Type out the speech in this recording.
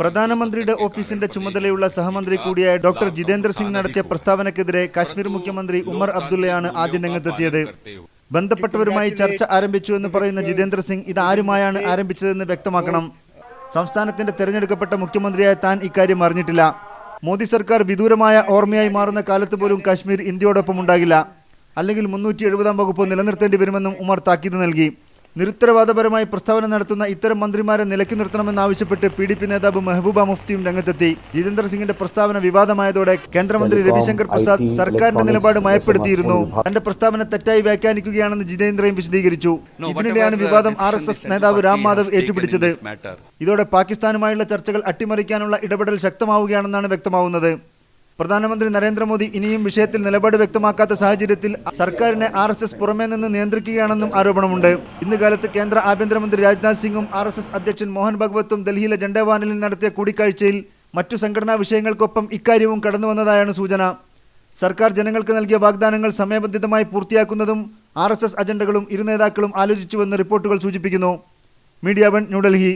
പ്രധാനമന്ത്രിയുടെ ഓഫീസിന്റെ ചുമതലയുള്ള സഹമന്ത്രി കൂടിയായ ഡോക്ടർ ജിതേന്ദ്ര സിംഗ് നടത്തിയ പ്രസ്താവനക്കെതിരെ കാശ്മീർ മുഖ്യമന്ത്രി ഉമർ അബ്ദുള്ളയാണ് ആദ്യം രംഗത്തെത്തിയത്. ബന്ധപ്പെട്ടവരുമായി ചർച്ച ആരംഭിച്ചു എന്ന് പറയുന്ന ജിതേന്ദ്ര സിംഗ് ഇത് ആരുമായാണ് ആരംഭിച്ചതെന്ന് വ്യക്തമാക്കണം. സംസ്ഥാനത്തിന്റെ തെരഞ്ഞെടുക്കപ്പെട്ട മുഖ്യമന്ത്രിയായ താൻ ഇക്കാര്യം അറിഞ്ഞിട്ടില്ല. മോദി സർക്കാർ വിദൂരമായ ഓർമ്മയായി മാറുന്ന കാലത്ത് പോലും കാശ്മീർ ഇന്ത്യയോടൊപ്പം ഉണ്ടാകില്ല. അല്ലെങ്കിൽ മുന്നൂറ്റി എഴുപതാം വകുപ്പ് നിലനിർത്തേണ്ടി വരുമെന്നും ഉമർ താക്കീത് നൽകി. നിരുത്തരവാദപരമായി പ്രസ്താവന നടത്തുന്ന ഇത്തരം മന്ത്രിമാരെ നിലയ്ക്ക് നിർത്തണമെന്നാവശ്യപ്പെട്ട് പി ഡി പി നേതാവ് മെഹബൂബ മുഫ്തിയും രംഗത്തെത്തി. ജിതേന്ദ്ര സിംഗിന്റെ പ്രസ്താവന വിവാദമായതോടെ കേന്ദ്രമന്ത്രി രവിശങ്കർ പ്രസാദ് സർക്കാരിന്റെ നിലപാട് മയപ്പെടുത്തിയിരുന്നു. തന്റെ പ്രസ്താവന തെറ്റായി വ്യാഖ്യാനിക്കുകയാണെന്ന് ജിതേന്ദ്രയും വിശദീകരിച്ചു. ഇതിനിടെയാണ് വിവാദം ആർ എസ് എസ് നേതാവ് രാം മാധവ് ഏറ്റുപിടിച്ചത്. ഇതോടെ പാകിസ്ഥാനുമായുള്ള ചർച്ചകൾ അട്ടിമറിക്കാനുള്ള ഇടപെടൽ ശക്തമാവുകയാണെന്നാണ് വ്യക്തമാവുന്നത്. പ്രധാനമന്ത്രി നരേന്ദ്രമോദി ഇനിയും വിഷയത്തിൽ നിലപാട് വ്യക്തമാക്കാത്ത സാഹചര്യത്തിൽ സർക്കാരിനെ ആർ എസ് എസ് പുറമേ നിന്ന് നിയന്ത്രിക്കുകയാണെന്നും ആരോപണമുണ്ട്. ഇന്ന് കാലത്ത് കേന്ദ്ര ആഭ്യന്തരമന്ത്രി രാജ്നാഥ് സിംഗും ആർ എസ് എസ് അധ്യക്ഷൻ മോഹൻ ഭഗവത്തും ഡൽഹിയിലെ ജണ്ടേവാനിൽ നടത്തിയ കൂടിക്കാഴ്ചയിൽ മറ്റു സംഘടനാ വിഷയങ്ങൾക്കൊപ്പം ഇക്കാര്യവും കടന്നു വന്നതായാണ് സൂചന. സർക്കാർ ജനങ്ങൾക്ക് നൽകിയ വാഗ്ദാനങ്ങൾ സമയബന്ധിതമായി പൂർത്തിയാക്കുന്നതും ആർ എസ് എസ് അജണ്ടകളും ഇരു നേതാക്കളും ആലോചിച്ചുവെന്ന് റിപ്പോർട്ടുകൾ സൂചിപ്പിക്കുന്നു. Media one New Delhi.